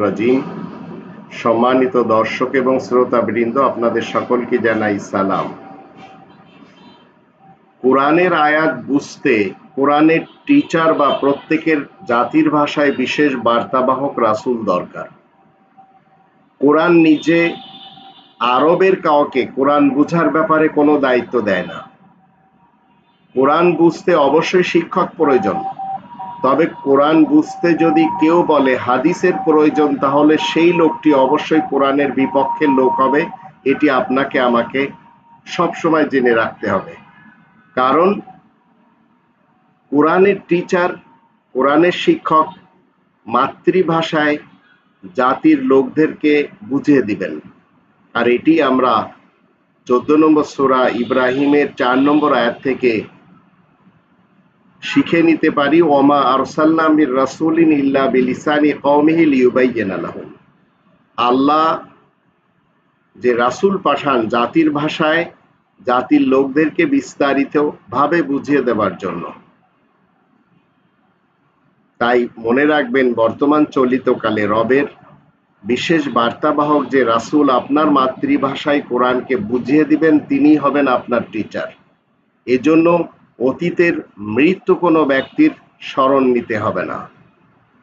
রাজিম। সম্মানিত দর্শক এবং শ্রোতাবৃন্দ, আপনাদের সকলকে জানাই সালাম। কোরআনের আয়াত বুঝতে কোরআনের টিচার বা প্রত্যেকের জাতির ভাষায় বিশেষ বার্তাবাহক রাসূল দরকার। কোরআন নিজে আরবের কাউকে কোরআন বুঝার ব্যাপারে কোনো দায়িত্ব দেয় না। কোরআন বুঝতে অবশ্যই শিক্ষক প্রয়োজন। তবে কোরআন বুঝতে যদি কেউ বলে হাদিসের প্রয়োজন, তাহলে সেই লোকটি অবশ্যই কোরআনের বিপক্ষের লোক হবে। এটি আপনাকে, আমাকে সবসময় জেনে রাখতে হবে। কারণ কোরআনের টিচার, কোরআনের শিক্ষক মাতৃভাষায় জাতির লোকদেরকে বুঝিয়ে দিবেন। আর এটি আমরা চোদ্দ নম্বর সোরা ইব্রাহিমের চার নম্বর আয়াত থেকে শিখে নিতে পারি, ওমা আরসাল্লামির রাসুলিন ইল্লা বিলিসানি কওমিহি লিউবাইয়িনা লাহুম। আল্লাহ যে রাসূল পাঠান জাতির ভাষায়, জাতির লোকদেরকে বিস্তারিত ভাবে বুঝিয়ে দেবার জন্য। তাই মনে রাখবেন, বর্তমান চলিতকালে রবের বিশেষ বার্তাবাহক যে রাসূল আপনার মাতৃভাষায় কোরআনকে বুঝিয়ে দিবেন তিনি হবেন আপনার টিচার এজন্য অতীতের মৃত্যু কোনো ব্যক্তির স্মরণ নিতে হবে না।